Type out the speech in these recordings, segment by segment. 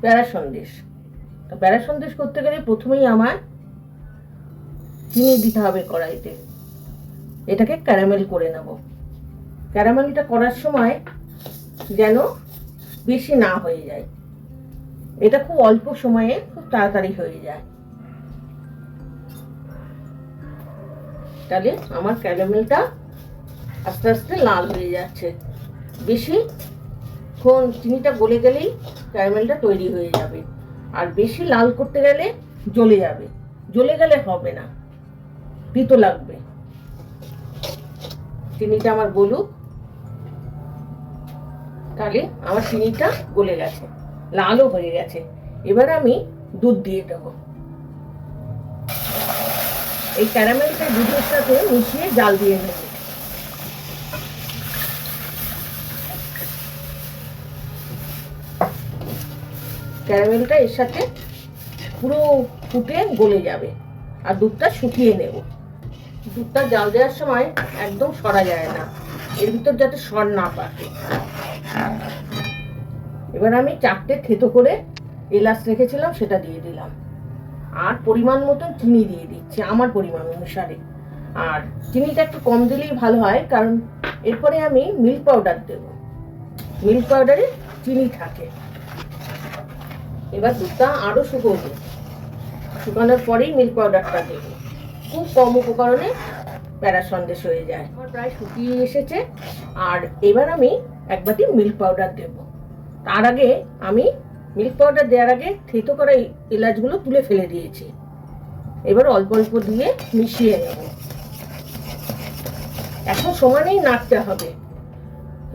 প্যারা সন্দেশ। প্যারা সন্দেশ করতে গেলে প্রথমেই আমার চিনি দিতে হবে কড়াইতে। এটাকে ক্যারামেল করে নেব। ক্যারামেলটা করার সময় যেন বেশি না হয়ে যায়। এটা খুব অল্প সময়ে খুব তাড়াতাড়ি হয়ে যায়। তাহলে আমার ক্যারামেলটা আস্তে আস্তে লাল হয়ে যাচ্ছে। বেশি ক্ষণ চিনিটা গলে গেলেই ক্যারামেলটা তৈরি হয়ে যাবে। আর বেশি লাল করতে গেলে জ্বলে যাবে। জ্বলে গেলে হবে না। তিতো লাগবে। চিনিটা আমার গলুক। তাহলে আমার চিনিটা গলে গেছে। লালও হয়ে গেছে। এবার আমি দুধ দিয়ে দেবো। এই ক্যারামেলটা দুধের সাথে মিশিয়ে জাল দিয়ে নেব। ক্যারামেলটা এর সাথে পুরো ফুটে গলে যাবে। আর দুধটা শুকিয়ে নেব। দুধটা জাল দেওয়ার সময় একদম সরা যায় না। এর ভিতর যাতে সর না পাকে। এবার আমি চারটে থেতো করে এলাচ রেখেছিলাম, সেটা দিয়ে দিলাম। আর পরিমাণ মতন চিনি দিয়ে দিচ্ছি, আমার পরিমাণ অনুসারে। আর চিনিটা একটু কম দিলেই ভালো হয়, কারণ এরপরে আমি মিল্ক পাউডার দেব। মিল্ক পাউডারে চিনি থাকে। এবার দুধটা আরও শুকোবো শুকানোর পরেই মিল্ক পাউডারটা দেবো। খুব কম উপকরণে প্যারা সন্দেশ হয়ে যায়। আমার প্রায় শুকিয়ে এসেছে। আর এবার আমি এক বাটি মিল্ক পাউডার দেব। তার আগে আমি মিল্ক পাউডার দেওয়ার আগে থেতো করা এলাচগুলো তুলে ফেলে দিয়েছি। এবার অল্প অল্প দিয়ে মিশিয়ে নেব। এখন সমানেই নাড়তে হবে।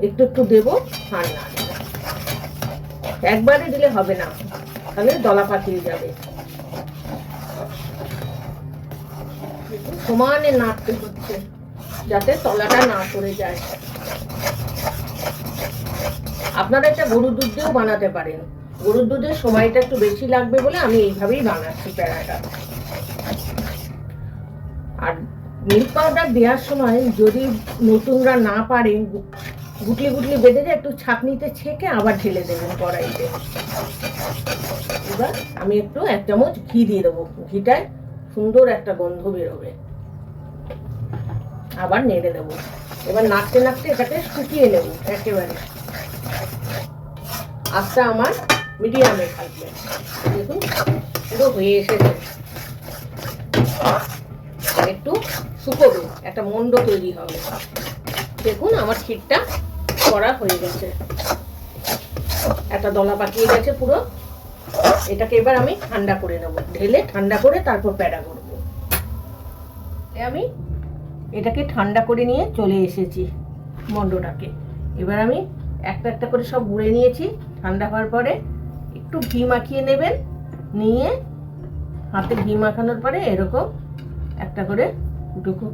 একটু একটু দেবো আর নাড়বো একবারে দিলে হবে না। তাহলে দলা পাকিয়ে যাবে। সমানে নাড়তে হচ্ছে, যাতে তলাটা না পড়ে যায়। আপনারা এটা গরুর দুধ দিয়েও বানাতে পারেন। গরুর দুধের সময়টা একটু বেশি লাগবে বলে আমি এইভাবেই বানাচ্ছি প্যারাটা। আর মিল্ক পাউডার দেওয়ার সময় যদি নতুনরা না পারেন গুটলি গুটলি বেঁধে যায় একটু ছাঁকনিতে ছেঁকে আবার ঢেলে দেবেন কড়াইতে। এবার আমি একটু এক চামচ ঘি দিয়ে দেবো। ঘিটায় সুন্দর একটা গন্ধ বেরোবে। আবার নেড়ে দেবো। এবার নাড়তে নাড়তে এটাকে শুকিয়ে নেব একেবারে। আস্তে আমার মিডিয়ামে থাকবে। দেখুন, পুরো হয়ে এসেছে। একটু শুকোবে, একটা মন্ড তৈরি হবে। দেখুন, আমার ক্ষীরটা করা হয়ে গেছে। একটা দলা পাকিয়ে গেছে পুরো। এটাকে এবার আমি ঠান্ডা করে নেব। ঢেলে ঠান্ডা করে তারপর প্যাড়া করব। আমি এটাকে ঠান্ডা করে নিয়ে চলে এসেছি মন্ডটাকে এবার আমি একটা একটা করে সব গুঁড়ে নিয়েছি। ঠান্ডা হওয়ার পরে একটু ঘি মাখিয়ে নেবেন। নিয়ে হাতে ঘি মাখানোর পরে এরকম একটা করে দুটো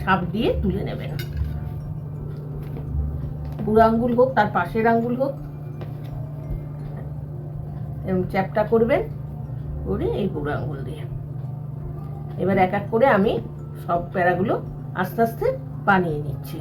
ছাপ দিয়ে তুলে নেবেন। বুড়ো আঙ্গুল হোক, তার পাশের আঙ্গুল হোক এরকম চ্যাপটা করবেন করে এই বুড়ো আঙ্গুল দিয়ে। এবার এক এক করে আমি সব প্যারাগুলো আস্তে আস্তে বানিয়ে নিচ্ছি।